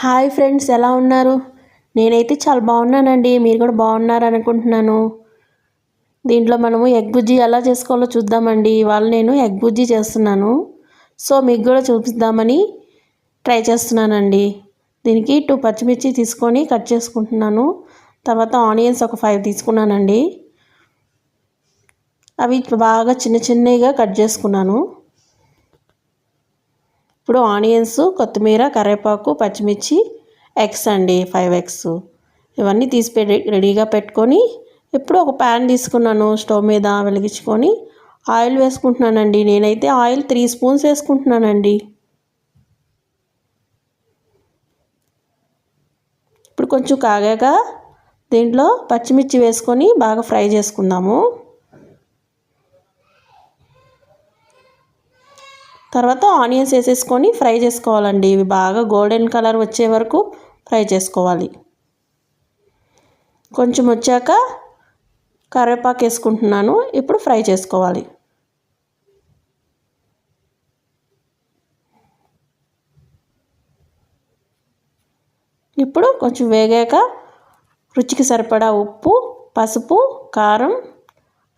Hi friends ఎలా ఉన్నారు? నేనైతే చాలా బాగున్నానండి. మీరు కూడా బాగున్నారు అనుకుంటున్నాను. దీంట్లో మనము ఎగ్ బుజ్జి ఎలా చేసుకోవాలో చూద్దామండి. ఇవాళ నేను ఎగ్ బుజ్జి చేస్తున్నాను. సో మీకు కూడా చూపిద్దామని ట్రై చేస్తున్నానండి. దీనికి టూ పచ్చిమిర్చి తీసుకొని కట్ చేసుకుంటున్నాను. తర్వాత ఆనియన్స్ ఒక ఫైవ్ తీసుకున్నానండి. అవి బాగా చిన్న చిన్నగా కట్ చేసుకున్నాను. ఇప్పుడు ఆనియన్స్ కొత్తిమీర కరివేపాకు పచ్చిమిర్చి ఎగ్స్ అండి ఫైవ్ ఎగ్స్. ఇవన్నీ తీసి రెడీగా పెట్టుకొని ఇప్పుడు ఒక ప్యాన్ తీసుకున్నాను స్టవ్ మీద వెలిగించుకొని ఆయిల్ వేసుకుంటున్నానండి. నేనైతే ఆయిల్ త్రీ స్పూన్స్ వేసుకుంటున్నానండి. ఇప్పుడు కొంచెం కాగాక దీంట్లో పచ్చిమిర్చి వేసుకొని బాగా ఫ్రై చేసుకుందాము. తర్వాత ఆనియన్స్ వేసేసుకొని ఫ్రై చేసుకోవాలండి. ఇవి బాగా గోల్డెన్ కలర్ వచ్చే వరకు ఫ్రై చేసుకోవాలి. కొంచెం వచ్చాక కరివేపాకు వేసుకుంటున్నాను. ఇప్పుడు ఫ్రై చేసుకోవాలి. ఇప్పుడు కొంచెం వేగాక రుచికి సరిపడా ఉప్పు పసుపు కారం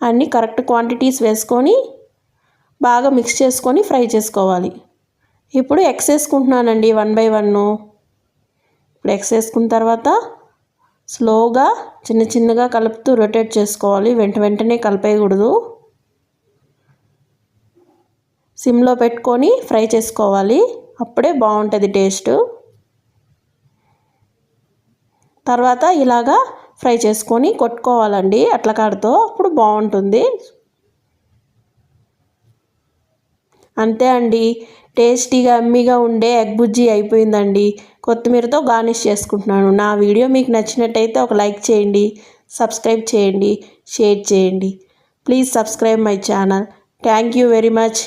అన్నీ కరెక్ట్ క్వాంటిటీస్ వేసుకొని బాగా మిక్స్ చేసుకొని ఫ్రై చేసుకోవాలి. ఇప్పుడు ఎగ్స్ వేసుకుంటున్నానండి వన్ బై వన్. ఇప్పుడు ఎగ్స్ వేసుకున్న తర్వాత స్లోగా చిన్న చిన్నగా కలుపుతూ రొటేట్ చేసుకోవాలి. వెంట వెంటనే కలిపేయకూడదు. సిమ్లో పెట్టుకొని ఫ్రై చేసుకోవాలి. అప్పుడే బాగుంటుంది టేస్ట్. తర్వాత ఇలాగా ఫ్రై చేసుకొని కొట్టుకోవాలండి అట్లకాడతో అప్పుడు బాగుంటుంది. అంతే అండి. టేస్టీగా అమ్మిగా ఉండే ఎగ్ బుజ్జి అయిపోయిందండి. కొత్తిమీరతో గార్నిష్ చేసుకుంటున్నాను. నా వీడియో మీకు నచ్చినట్టయితే ఒక లైక్ చేయండి సబ్స్క్రైబ్ చేయండి షేర్ చేయండి. Please subscribe my channel. Thank you very much.